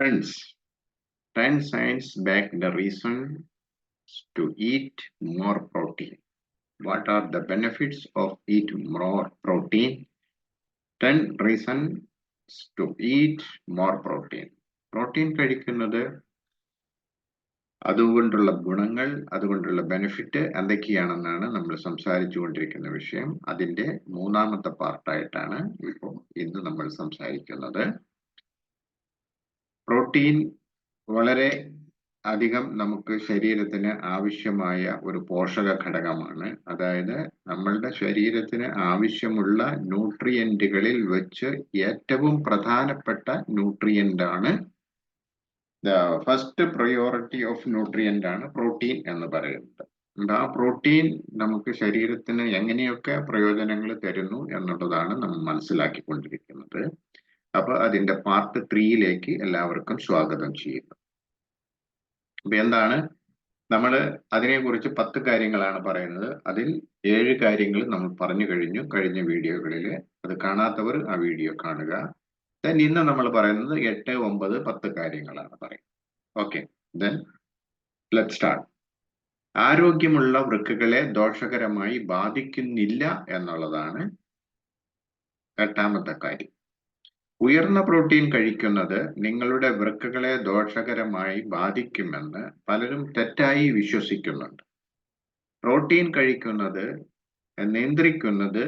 Friends, 10 science back the reason to eat more protein. What are the benefits of eat more protein? 10 reasons to eat more protein. Protein കഴിക്കുന്നത് അതുകൊണ്ടുള്ള ഗുണങ്ങൾ അതുകൊണ്ടുള്ള benefit എന്തൊക്കെയാണെന്നാണ് നമ്മൾ സംസാരിച്ചു കൊണ്ടിരിക്കുന്ന വിഷയം അതിന്റെ മൂന്നാമത്തെ പാർട്ടായിട്ടാണ് ഇപ്പോൾ ഇന്ന് നമ്മൾ സംസാരിക്കുന്നത് പ്രോട്ടീൻ വളരെ അധികം നമുക്ക് ശരീരത്തിന് ആവശ്യമായ ഒരു പോഷക ഘടകമാണ് അതായത് നമ്മളുടെ ശരീരത്തിന് ആവശ്യമുള്ള ന്യൂട്രിയന്റുകളിൽ വെച്ച് ഏറ്റവും പ്രധാനപ്പെട്ട ന്യൂട്രിയന്റ് ആണ് the first priority of nutrient ആണ് പ്രോട്ടീൻ എന്ന് പറയുന്നത്. ആ പ്രോട്ടീൻ നമുക്ക് ശരീരത്തിന് എങ്ങനെയൊക്കെ പ്രയോജനങ്ങൾ തരുന്നു എന്നുള്ളതാണ് നമ്മൾ മനസ്സിലാക്കിക്കൊണ്ടിരിക്കുന്നത്. അപ്പൊ അതിന്റെ പാർട്ട് ത്രീയിലേക്ക് എല്ലാവർക്കും സ്വാഗതം ചെയ്യുന്നു. അപ്പൊ എന്താണ്? നമ്മൾ അതിനെക്കുറിച്ച് പത്ത് കാര്യങ്ങളാണ് പറയുന്നത്. അതിൽ ഏഴ് കാര്യങ്ങൾ നമ്മൾ പറഞ്ഞു കഴിഞ്ഞു കഴിഞ്ഞ വീഡിയോകളിൽ. അത് കാണാത്തവർ ആ വീഡിയോ കാണുക. ദെൻ ഇന്ന് നമ്മൾ പറയുന്നത് എട്ട് ഒമ്പത് പത്ത് കാര്യങ്ങളാണ് പറയുന്നത്. Okay then let start. ആരോഗ്യമുള്ള വൃക്കകളെ ദോഷകരമായി ബാധിക്കുന്നില്ല എന്നുള്ളതാണ് എട്ടാമത്തെ കാര്യം. ഉയർന്ന പ്രോട്ടീൻ കഴിക്കുന്നത് നിങ്ങളുടെ വൃക്കകളെ ദോഷകരമായി ബാധിക്കുമെന്ന് പലരും തെറ്റായി വിശ്വസിക്കുന്നുണ്ട്. പ്രോട്ടീൻ കഴിക്കുന്നത് നിയന്ത്രിക്കുന്നത്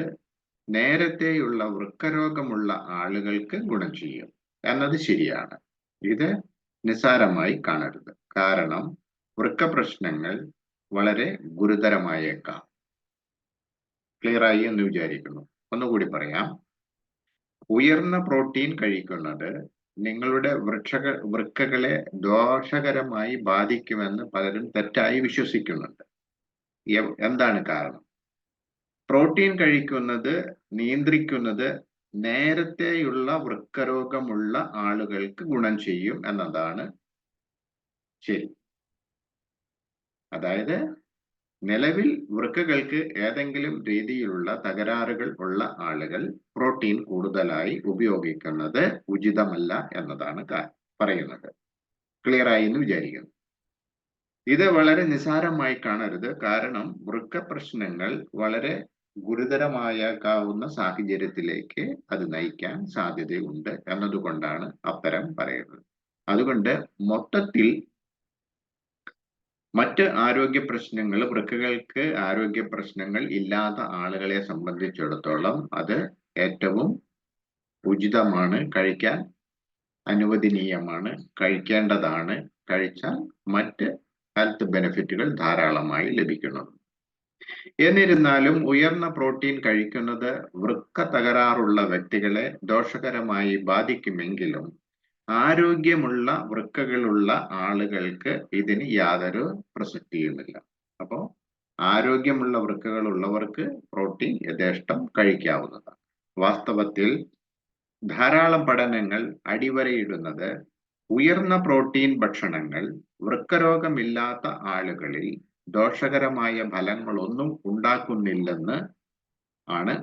നേരത്തെയുള്ള വൃക്കരോഗമുള്ള ആളുകൾക്ക് ഗുണം ചെയ്യും. എന്നത് ശരിയാണ്. ഇത് നിസാരമായി കാണരുത്. കാരണം വൃക്ക പ്രശ്നങ്ങൾ വളരെ ഗുരുതരമായേക്കാം. ക്ലിയർ ആയി എന്ന് വിചാരിക്കുന്നു. ഒന്നുകൂടി പറയാം. ഉയർന്ന പ്രോട്ടീൻ കഴിക്കുന്നത് നിങ്ങളുടെ വൃക്ഷക വൃക്കകളെ ദോഷകരമായി ബാധിക്കുമെന്ന് പലരും തെറ്റായി വിശ്വസിക്കുന്നുണ്ട്. എന്താണ് കാരണം? പ്രോട്ടീൻ കഴിക്കുന്നത് നിയന്ത്രിക്കുന്നത് നേരത്തെയുള്ള വൃക്കരോഗമുള്ള ആളുകൾക്ക് ഗുണം ചെയ്യും എന്നതാണ് ശരി. അതായത് നിലവിൽ വൃക്കകൾക്ക് ഏതെങ്കിലും രീതിയിലുള്ള തകരാറുകൾ ഉള്ള ആളുകൾ പ്രോട്ടീൻ കൂടുതലായി ഉപയോഗിക്കുന്നത് ഉചിതമല്ല എന്നതാണ് പറയുന്നത്. ക്ലിയർ ആയി എന്ന് വിചാരിക്കുന്നു. ഇത് വളരെ നിസാരമായി കാണരുത്. കാരണം വൃക്ക പ്രശ്നങ്ങൾ വളരെ ഗുരുതരമായേക്കാവുന്ന സാഹചര്യത്തിലേക്ക് അത് നയിക്കാൻ സാധ്യതയുണ്ട് എന്നതുകൊണ്ടാണ് അത്തരം പറയുന്നത്. അതുകൊണ്ട് മൊത്തത്തിൽ മറ്റ് ആരോഗ്യ പ്രശ്നങ്ങൾ വൃക്കകൾക്ക് ആരോഗ്യ പ്രശ്നങ്ങൾ ഇല്ലാത്ത ആളുകളെ സംബന്ധിച്ചിടത്തോളം അത് ഏറ്റവും ഉചിതമാണ്. കഴിക്കാൻ അനുവദനീയമാണ്. കഴിക്കേണ്ടതാണ്. കഴിച്ചാൽ മറ്റ് ഹെൽത്ത് ബെനിഫിറ്റുകൾ ധാരാളമായി ലഭിക്കുന്നു എന്നിരുന്നാലും ഉയർന്ന പ്രോട്ടീൻ കഴിക്കുന്നത് വൃക്ക തകരാറുള്ള വ്യക്തികളെ ദോഷകരമായി ബാധിക്കുമെങ്കിലും ആരോഗ്യമുള്ള വൃക്കകളുള്ള ആളുകൾക്ക് ഇതിന് യാതൊരു പ്രസക്തിയുമില്ല. അപ്പോൾ ആരോഗ്യമുള്ള വൃക്കകൾ ഉള്ളവർക്ക് പ്രോട്ടീൻ യഥേഷ്ടം കഴിക്കാവുന്നതാണ്. വാസ്തവത്തിൽ ധാരാളം പഠനങ്ങൾ അടിവരയിടുന്നത് ഉയർന്ന പ്രോട്ടീൻ ഭക്ഷണങ്ങൾ വൃക്കരോഗമില്ലാത്ത ആളുകളിൽ ദോഷകരമായ ഫലങ്ങളൊന്നും ഉണ്ടാക്കുന്നില്ലെന്ന് ആണ്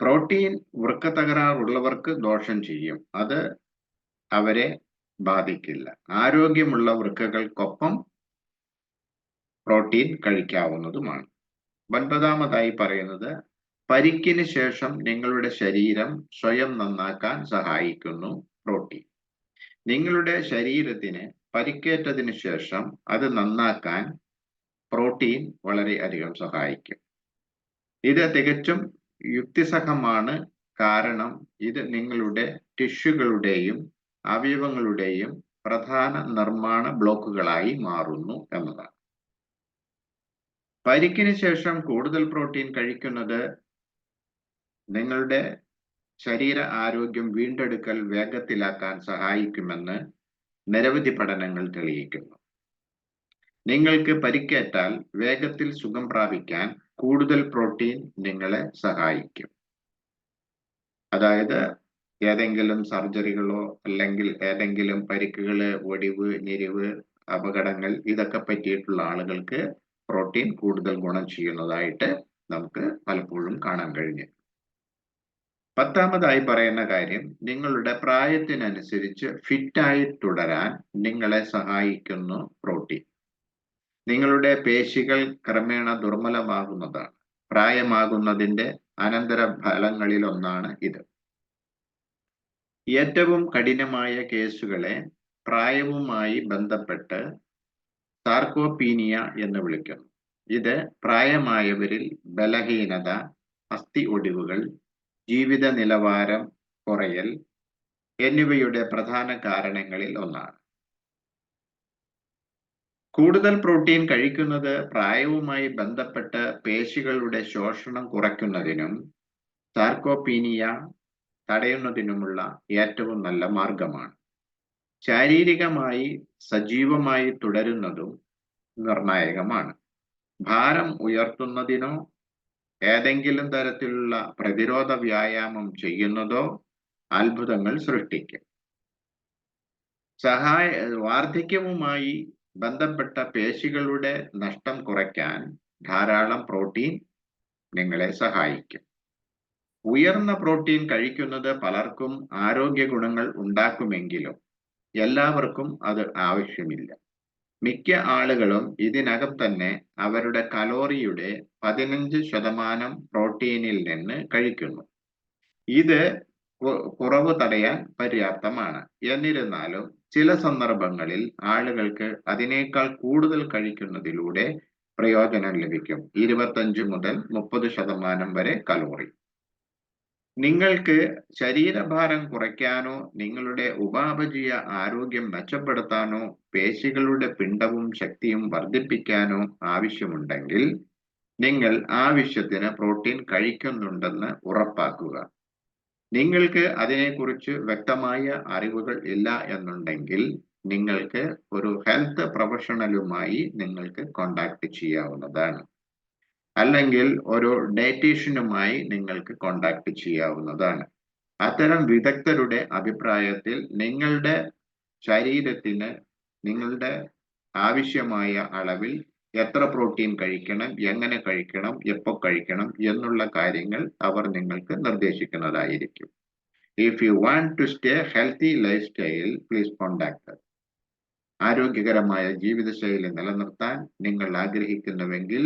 പ്രോട്ടീൻ വൃക്ക തകരാറുള്ളവർക്ക് ദോഷം ചെയ്യും. അത് അവരെ ബാധിക്കില്ല. ആരോഗ്യമുള്ള വൃക്കകൾക്കൊപ്പം പ്രോട്ടീൻ കഴിക്കാവുന്നതുമാണ്. ഒൻപതാമതായി പറയുന്നത് പരിക്കിന് ശേഷം നിങ്ങളുടെ ശരീരം സ്വയം നന്നാക്കാൻ സഹായിക്കുന്നു പ്രോട്ടീൻ. നിങ്ങളുടെ ശരീരത്തിന് പരിക്കേറ്റതിന് ശേഷം അത് നന്നാക്കാൻ പ്രോട്ടീൻ വളരെയധികം സഹായിക്കും. ഇത് തികച്ചും യുക്തിസഹമാണ്. കാരണം ഇത് നിങ്ങളുടെ ടിഷ്യൂകളുടെയും അവയവങ്ങളുടെയും പ്രധാന നിർമ്മാണ ബ്ലോക്കുകളായി മാറുന്നു എന്നതാണ്. പരിക്കിന് ശേഷം കൂടുതൽ പ്രോട്ടീൻ കഴിക്കുന്നത് നിങ്ങളുടെ ശരീര ആരോഗ്യം വീണ്ടെടുക്കൽ വേഗത്തിലാക്കാൻ സഹായിക്കുമെന്ന് നിരവധി പഠനങ്ങൾ തെളിയിക്കുന്നു. നിങ്ങൾക്ക് പരിക്കേറ്റാൽ വേഗത്തിൽ സുഖം പ്രാപിക്കാൻ കൂടുതൽ പ്രോട്ടീൻ നിങ്ങളെ സഹായിക്കും. അതായത് ഏതെങ്കിലും സർജറികളോ അല്ലെങ്കിൽ ഏതെങ്കിലും പരിക്കുകൾ ഒടിവ് ഞെരിവ് അപകടങ്ങൾ ഇതൊക്കെ പറ്റിയിട്ടുള്ള ആളുകൾക്ക് പ്രോട്ടീൻ കൂടുതൽ ഗുണം ചെയ്യുന്നതായിട്ട് നമുക്ക് പലപ്പോഴും കാണാൻ കഴിഞ്ഞു. പത്താമതായി പറയുന്ന കാര്യം നിങ്ങളുടെ പ്രായത്തിനനുസരിച്ച് ഫിറ്റായി തുടരാൻ നിങ്ങളെ സഹായിക്കുന്നു പ്രോട്ടീൻ. നിങ്ങളുടെ പേശികൾ ക്രമേണ ദുർബലമാകുന്നതാണ്. പ്രായമാകുന്നതിന്റെ അനന്തര ഫലങ്ങളിലൊന്നാണ് ഇത്. ഏറ്റവും കഠിനമായ കേസുകളെ പ്രായവുമായി ബന്ധപ്പെട്ട് സാർക്കോപീനിയ എന്ന് വിളിക്കുന്നു. ഇത് പ്രായമായവരിൽ ബലഹീനത അസ്ഥി ഒടിവുകൾ ജീവിത നിലവാരം കുറയൽ എന്നിവയുടെ പ്രധാന കാരണങ്ങളിൽ ഒന്നാണ്. കൂടുതൽ പ്രോട്ടീൻ കഴിക്കുന്നത് പ്രായവുമായി ബന്ധപ്പെട്ട് പേശികളുടെ ശോഷണം കുറയ്ക്കുന്നതിനും സാർക്കോപീനിയ തടയുന്നതിനുമുള്ള ഏറ്റവും നല്ല മാർഗമാണ്. ശാരീരികമായി സജീവമായി തുടരുന്നതും നിർണായകമാണ്. ഭാരം ഉയർത്തുന്നതിനോ ഏതെങ്കിലും തരത്തിലുള്ള പ്രതിരോധ വ്യായാമം ചെയ്യുന്നതോ അത്ഭുതങ്ങൾ സൃഷ്ടിക്കും. സഹായ വാർദ്ധക്യവുമായി ബന്ധപ്പെട്ട പേശികളുടെ നഷ്ടം കുറയ്ക്കാൻ ധാരാളം പ്രോട്ടീൻ നിങ്ങളെ സഹായിക്കും. ഉയർന്ന പ്രോട്ടീൻ കഴിക്കുന്നത് പലർക്കും ആരോഗ്യ ഗുണങ്ങൾ ഉണ്ടാക്കുമെങ്കിലും എല്ലാവർക്കും അത് ആവശ്യമില്ല. മിക്ക ആളുകളും ഇതിനകം തന്നെ അവരുടെ കലോറിയുടെ പതിനഞ്ച് ശതമാനം പ്രോട്ടീനിൽ നിന്ന് കഴിക്കുന്നു. ഇത് കുറവ് തടയാൻ പര്യാപ്തമാണ്. എന്നിരുന്നാലും ചില സന്ദർഭങ്ങളിൽ ആളുകൾക്ക് അതിനേക്കാൾ കൂടുതൽ കഴിക്കുന്നതിലൂടെ പ്രയോജനം ലഭിക്കും. ഇരുപത്തഞ്ച് മുതൽ മുപ്പത് ശതമാനം വരെ കലോറി. നിങ്ങൾക്ക് ശരീരഭാരം കുറയ്ക്കാനോ നിങ്ങളുടെ ഉപാപചയ ആരോഗ്യം മെച്ചപ്പെടുത്താനോ പേശികളുടെ പിണ്ടവും ശക്തിയും വർദ്ധിപ്പിക്കാനോ ആവശ്യമുണ്ടെങ്കിൽ നിങ്ങൾ ആവശ്യത്തിന് പ്രോട്ടീൻ കഴിക്കുന്നുണ്ടെന്ന് ഉറപ്പാക്കുക. നിങ്ങൾക്ക് അതിനെക്കുറിച്ച് വ്യക്തമായ അറിവുകൾ ഇല്ല എന്നുണ്ടെങ്കിൽ നിങ്ങൾക്ക് ഒരു ഹെൽത്ത് പ്രൊഫഷണലുമായി നിങ്ങൾക്ക് കോണ്ടാക്ട് ചെയ്യാവുന്നതാണ്. അല്ലെങ്കിൽ ഒരു ഡയറ്റീഷ്യനുമായി നിങ്ങൾക്ക് കോണ്ടാക്ട് ചെയ്യാവുന്നതാണ്. അത്തരം വിദഗ്ധരുടെ അഭിപ്രായത്തിൽ നിങ്ങളുടെ ശരീരത്തിന് നിങ്ങളുടെ ആവശ്യമായ അളവിൽ എത്ര പ്രോട്ടീൻ കഴിക്കണം എങ്ങനെ കഴിക്കണം എപ്പോൾ കഴിക്കണം എന്നുള്ള കാര്യങ്ങൾ അവർ നിങ്ങൾക്ക് നിർദ്ദേശിക്കുന്നതായിരിക്കും. If you want to stay healthy lifestyle please contact ആരോഗ്യകരമായ ജീവിതശൈലി നിലനിർത്താൻ നിങ്ങൾ ആഗ്രഹിക്കുന്നുവെങ്കിൽ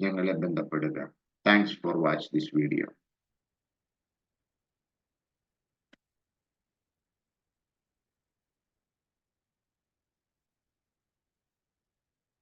ഞങ്ങളെ ബന്ധപ്പെടുക. Thanks for watch this video